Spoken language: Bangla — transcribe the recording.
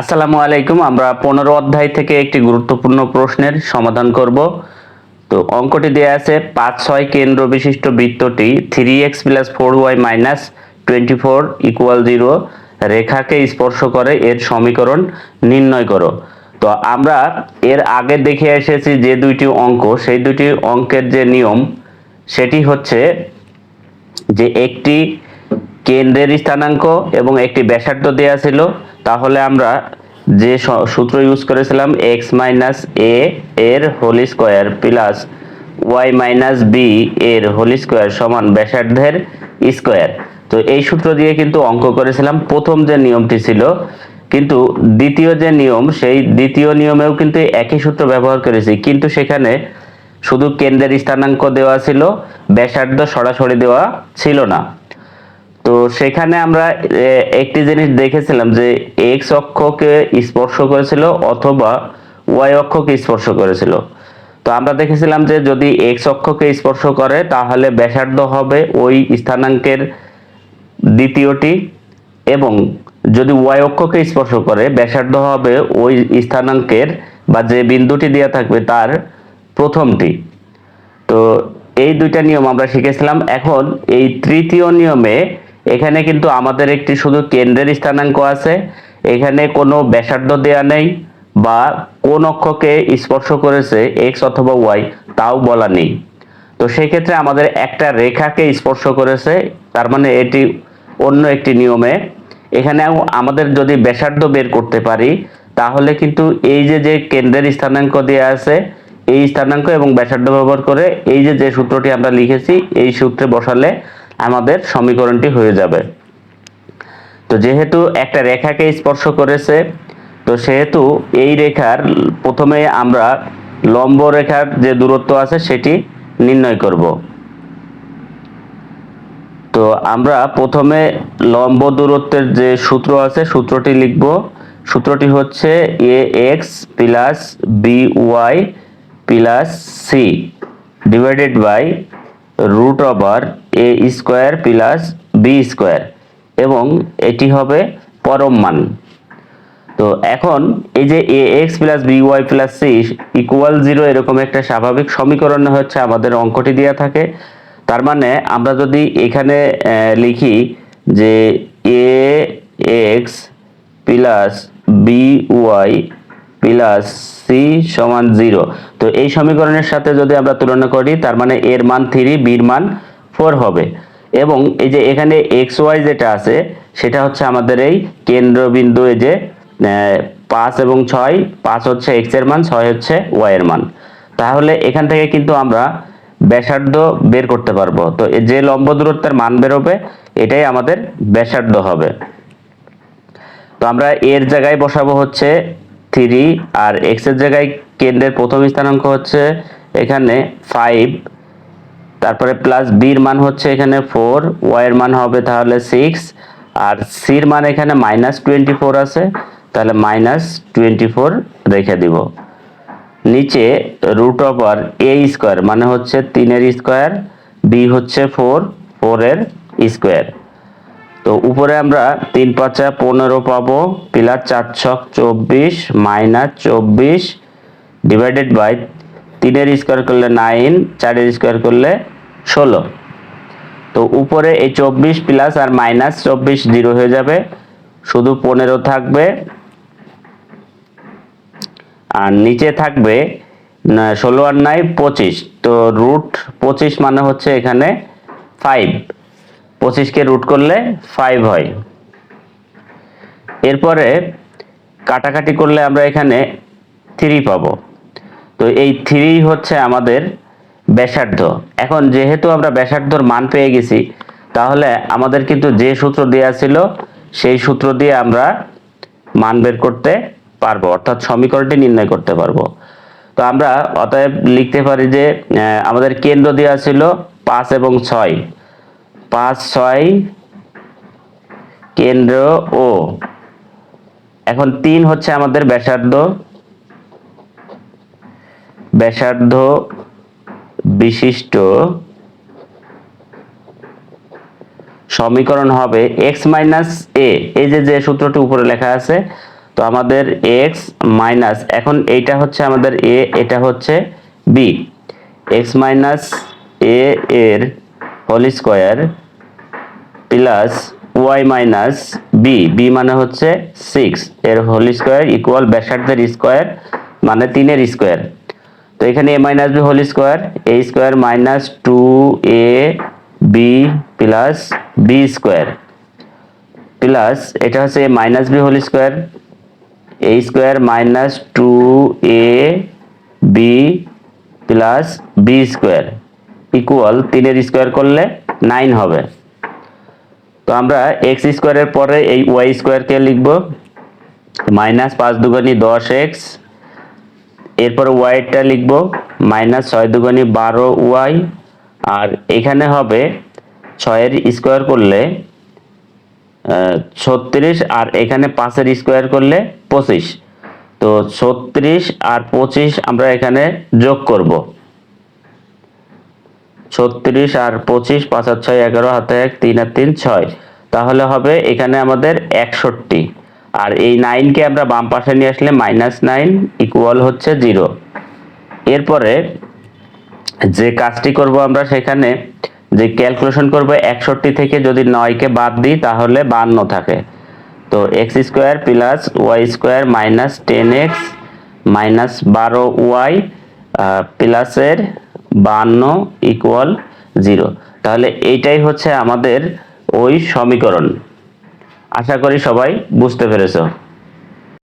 আসসালামু আলাইকুম। আমরা পনেরো অধ্যায় থেকে একটি গুরুত্বপূর্ণ প্রশ্নের সমাধান করব। তো অঙ্কটি দেওয়া আছে, পাঁচ ছয় কেন্দ্র বিশিষ্ট বৃত্তটি three x plus four y minus twenty four equal zero রেখাকে স্পর্শ করে, এর সমীকরণ নির্ণয় করো। তো আমরা এর আগে দেখে এসেছি যে দুইটি অঙ্ক, সেই দুটি অঙ্কের যে নিয়ম, সেটি হচ্ছে যে একটি কেন্দ্রের স্থানাঙ্ক এবং একটি ব্যাসার্ধ দেওয়া ছিল। তাহলে আমরা যে সূত্র ইউজ করেছিলাম এক্স মাইনাস এ এর whole square plus y minus b এর হোল স্কোয়ার সমান ব্যাসার্ধের স্কোয়ার তো এই সূত্র দিয়ে কিন্তু অঙ্ক করেছিলাম। প্রথম যে নিয়মটি ছিল, কিন্তু দ্বিতীয় যে নিয়ম, সেই দ্বিতীয় নিয়মেও কিন্তু একই সূত্র ব্যবহার করেছি। কিন্তু সেখানে শুধু কেন্দ্রের স্থানাঙ্ক দেওয়া ছিল, ব্যাসার্ধ সরাসরি দেওয়া ছিল না। তো সেখানে আমরা একটি জিনিস দেখেছিলাম যে এক্স অক্ষকে স্পর্শ করেছিল অথবা ওয়াই অক্ষকে স্পর্শ করেছিল। তো আমরা দেখেছিলাম যে যদি এক্স অক্ষকে স্পর্শ করে, তাহলে ব্যাসার্ধ হবে ওই স্থানাঙ্কের দ্বিতীয়টি এবং যদি ওয়াই অক্ষকে স্পর্শ করে, ব্যাসার্ধ হবে ওই স্থানাঙ্কের বা যে বিন্দুটি দেওয়া থাকবে তার প্রথমটি। তো এই দুইটা নিয়ম আমরা শিখেছিলাম। এখন এই তৃতীয় নিয়মে এখানে কিন্তু আমাদের একটি শুধু কেন্দ্রের স্থানাঙ্ক আছে। এখানে কোনো ব্যাসার্ধ দেয়া নেই বা কোন অক্ষকে স্পর্শ করেছে এক্স অথবা ওয়াই তাও বলা নেই। তো সেই ক্ষেত্রে আমাদের একটা রেখাকে স্পর্শ করেছে, তার মানে এটি অন্য একটি নিয়মে। এখানেও আমাদের যদি ব্যাসার্ধ বের করতে পারি, তাহলে কিন্তু এই যে যে কেন্দ্রের স্থানাঙ্ক দেওয়া আছে, এই স্থানাঙ্ক এবং ব্যাসার্ধ ব্যবহার করে এই যে যে সূত্রটি আমরা লিখেছি, এই সূত্রে বসালে আমাদের সমীকরণটি হয়ে যাবে। তো যেহেতু একটা রেখাকে স্পর্শ করেছে, তো সেহেতু এই রেখার প্রথমে আমরা লম্ব রেখার যে দূরত্ব আছে সেটি নির্ণয় করব। তো আমরা প্রথমে লম্ব দূরত্বের যে সূত্র আছে সূত্রটি লিখব। সূত্রটি হচ্ছে a x plus b y plus c divided by root over a square plus b square এবং এটি হবে পরম মান। তো এখন এই যে a x plus b y plus c equal zero এরকম একটা স্বাভাবিক সমীকরণ হচ্ছে আমাদের অঙ্কটি দেওয়া থাকে। তার মানে আমরা যদি এখানে লিখি যে a x plus b y plus c সমান জিরো তো এই সমীকরণের সাথে যদি আমরা তুলনা করি, তার মানে এর মান থ্রি বির মান ফোর হবে। এবং এই যে এখানে এক্স ওয়াই যেটা আছে, সেটা হচ্ছে আমাদের এই কেন্দ্রবিন্দু এই যে পাঁচ এবং ছয়, পাঁচ হচ্ছে এক্সের মান, ছয় হচ্ছে ওয়াই এর মান। তাহলে এখান থেকে কিন্তু আমরা ব্যাসার্ধ বের করতে পারব। তো যে লম্ব দূরত্বের মান বেরোবে, এটাই আমাদের ব্যাসার্ধ হবে। তো আমরা এর জায়গায় বসাবো হচ্ছে থ্রি আর এক্সের জায়গায় কেন্দ্রের প্রথম স্থানাঙ্ক হচ্ছে এখানে ফাইভ তারপরে প্লাস বির মান হচ্ছে এখানে ফোর ওয়াই এর মান হবে তাহলে সিক্স আর সির মান এখানে মাইনাস টোয়েন্টি ফোর আছে, তাহলে মাইনাস টোয়েন্টি ফোর রেখে দিব। নিচে রুট ওভার এ স্কোয়ার মানে হচ্ছে তিনের স্কোয়ার বি হচ্ছে ফোর ফোরের স্কোয়ার তো উপরে আমরা তিন পাঁচা পনেরো পাবো প্লাস চার ছক চব্বিশ মাইনাস চব্বিশ ডিভাইডেড বাই তিনের স্কোয়ার করলে নাইন, চারের স্কোয়ার করলে ষোলো। তো উপরে এই চব্বিশ প্লাস আর মাইনাস চব্বিশ জিরো হয়ে যাবে। শুধু পনেরো থাকবে। আর নিচে থাকবে ষোলো আর নাই পঁচিশ। তো রুট পঁচিশ মানে হচ্ছে এখানে ফাইভ পঁচিশকে রুট করলে ফাইভ হয়। এরপরে কাটাকাটি করলে আমরা এখানে থ্রি পাবো। তো এই থ্রি হচ্ছে আমাদের ব্যাসার্ধ। এখন যেহেতু আমরা ব্যাসার্ধর মান পেয়ে গেছি, তাহলে আমাদের কিন্তু যে সূত্র দেওয়া ছিল, সেই সূত্র দিয়ে আমরা মান বের করতে পারব, অর্থাৎ সমীকরণটি নির্ণয় করতে পারব। তো আমরা অতএব লিখতে পারি যে আমাদের কেন্দ্র দেওয়া ছিল পাঁচ এবং ছয়। পাঁচ, ছয়, কেন্দ্র ও। এখন তিন হচ্ছে আমাদের ব্যাসার্ধ। ব্যাসার্ধ বিশিষ্ট সমীকরণ হবে এক্স মাইনাস এ এই যে যে সূত্রটি উপরে লেখা আছে, তো আমাদের এক্স মাইনাস এখন এইটা হচ্ছে আমাদের এ এটা হচ্ছে বি এক্স মাইনাস এ এর whole square plus y minus b b মানে হচ্ছে সিক্স এর হোল স্কোয়ার ইকুয়াল ব্যাসার্ধের স্কোয়ার মানে তিনের স্কোয়ার তো এখানে a minus b whole square a square minus two a b plus b square plus এটা হচ্ছে minus b whole square a square minus two a b plus b square equal তিনের স্কোয়ার করলে নাইন হবে। তো আমরা এক্স স্কোয়ারের পরে এই ওয়াই স্কোয়ারকে লিখব মাইনাস পাঁচ দুগুনি দশ এক্স এরপর ওয়াইটা লিখব মাইনাস ছয় দুগুনি বারো ওয়াই আর এখানে হবে ছয়ের স্কোয়ার করলে ছত্রিশ, আর এখানে পাঁচের স্কোয়ার করলে পঁচিশ। তো ছত্রিশ আর পঁচিশ আমরা এখানে যোগ করব। ছত্রিশ আর পঁচিশ, পাঁচ আর ছয়, এগারো, হাতে এক, তিন আর তিন, ছয়। তাহলে হবে এখানে আমাদের একষট্টি। আর এই নাইনকে আমরা বাম পাশে নিয়ে আসলে মাইনাস নাইন ইকুয়াল হচ্ছে জিরো এরপরে যে কাজটি করব আমরা সেখানে, যে ক্যালকুলেশন করব, একষট্টি থেকে যদি নয়কে বাদ দিই, তাহলে বান্ন থাকে। তো x square plus y square minus ten x minus বারো ওয়াই প্লাসের বান্ন ইকুয়াল জিরো তাহলে এইটাই হচ্ছে আমাদের ওই সমীকরণ। আশা করি সবাই বুঝতে পেরেছ।